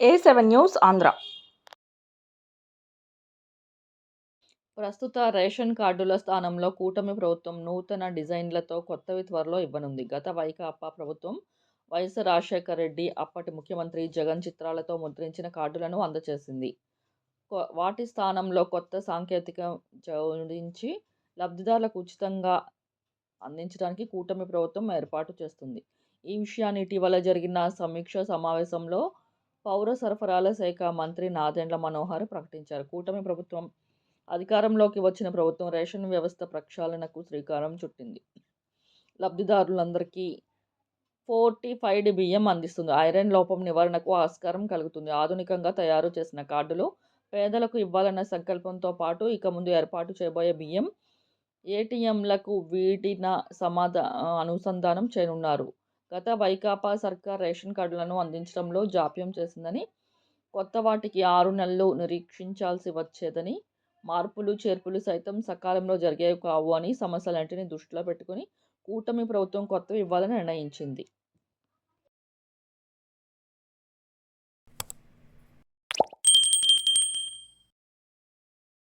ఏ seven news Andhra. ప్రస్తుత ration కార్డుల స్థానంలో కూటమి ప్రభుత్వం నూతన డిజైన్లతో కొత్తవి త్వరలో ఇవ్వనుంది. గత వైకాపా ప్రభుత్వం వైఎస్ రాజశేఖర రెడ్డి అప్పటి ముఖ్యమంత్రి జగన్ చిత్రాలతో ముద్రించిన కార్డులను అందజేసింది కొ- వాటి స్థానంలో కొత్త సాంకేతిక జోడించి లబ్ధిదారులకు ఉచితంగా అందించడానికి కూటమి ప్రభుత్వం ఏర్పాటు చేస్తుంది. ఈ విషయాన్ని ఇటీవల జరిగిన సమీక్ష సమావేశంలో పౌర సరఫరాల శాఖ మంత్రి నాదెండ్ల మనోహర్ ప్రకటించారు. కూటమి ప్రభుత్వం అధికారంలోకి వచ్చిన ప్రభుత్వం రేషన్ వ్యవస్థ ప్రక్షాళనకు శ్రీకారం చుట్టింది. లబ్ధిదారులందరికీ ఫోర్టీ ఫైవ్ బియ్యం అందిస్తుంది. ఐరన్ లోపం నివారణకు ఆస్కారం కలుగుతుంది. ఆధునికంగా తయారు చేసిన కార్డులు పేదలకు ఇవ్వాలన్న సంకల్పంతో పాటు ఇక ముందు ఏర్పాటు చేయబోయే బియ్యం ఏటీఎంలకు వీటిన సమాధా అనుసంధానం చేయనున్నారు. గత వైకాపా సర్కార్ రేషన్ కార్డులను అందించడంలో జాప్యం చేసిందని కొత్త వాటికి ఆరు నెలలు నిరీక్షించాల్సి వచ్చేదని మార్పులు చేర్పులు సైతం సకాలంలో జరిగేవి కావు అని సమస్యలన్నింటినీ దృష్టిలో పెట్టుకుని కూటమి ప్రభుత్వం కొత్తవి ఇవ్వాలని నిర్ణయించింది.